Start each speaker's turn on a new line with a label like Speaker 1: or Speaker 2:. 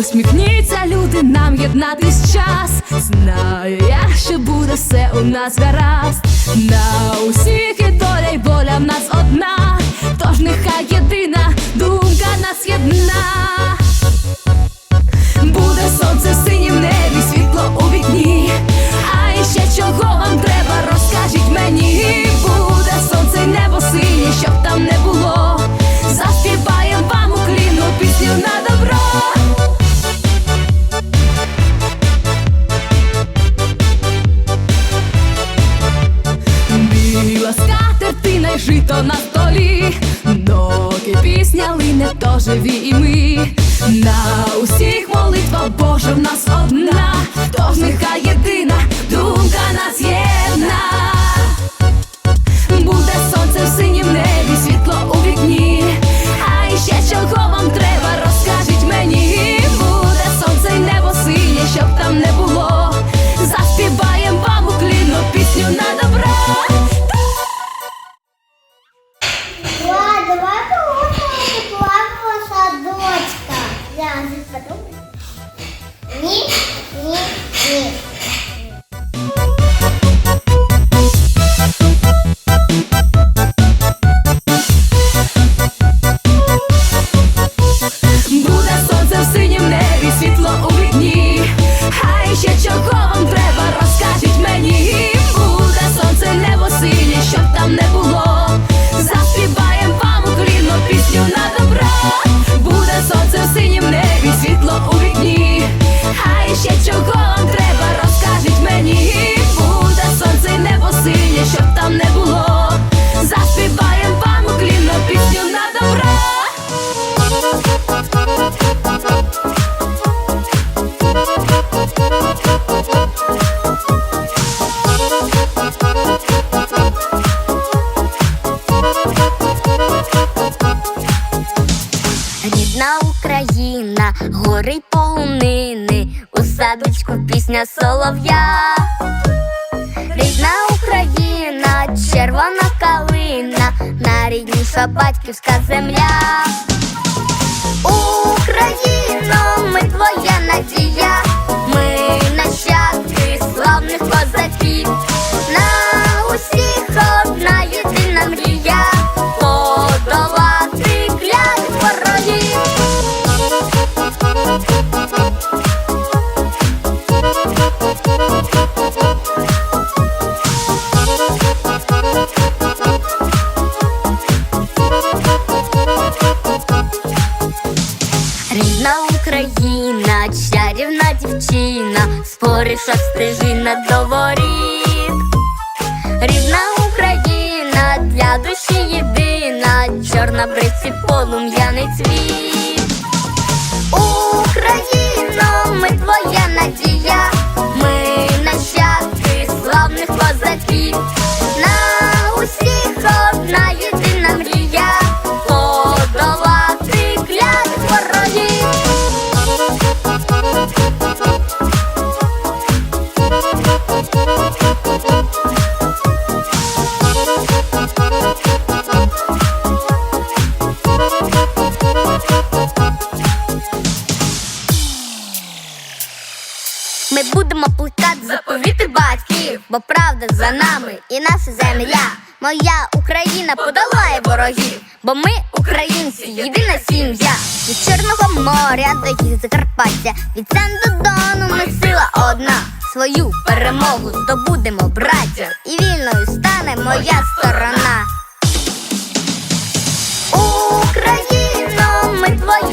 Speaker 1: Усміхніться, люди, нам єднатись час. Знаю я, що буде все у нас гаразд. На усіх і доля, й воля в нас одна. Тож нехай єдина думка нас єдна. Лине, то живі і ми. На усіх молитва Божа в нас одна, тож нехай єдина думка нас єдна.
Speaker 2: Я вже подумаю. Ні, ні, ні.
Speaker 3: Пісня солов'я. Рідна Україна, червона калина, найрідніша батьківська земля. Україна, чарівна дівчина, спориша стежина до воріт. Рідна Україна, для душі єдина, чорна бриці полум'яний цвіт. будемо плекати заповіти батьків, бо правда за нами і наша земля. Моя Україна подолає ворогів, бо ми, українці, єдина сім'я. Від Чорного моря до їх Закарпаття, від Сен Дону ми сила одна. Свою перемогу здобудемо, браття, і вільною стане моя сторона. Україно, ми твої.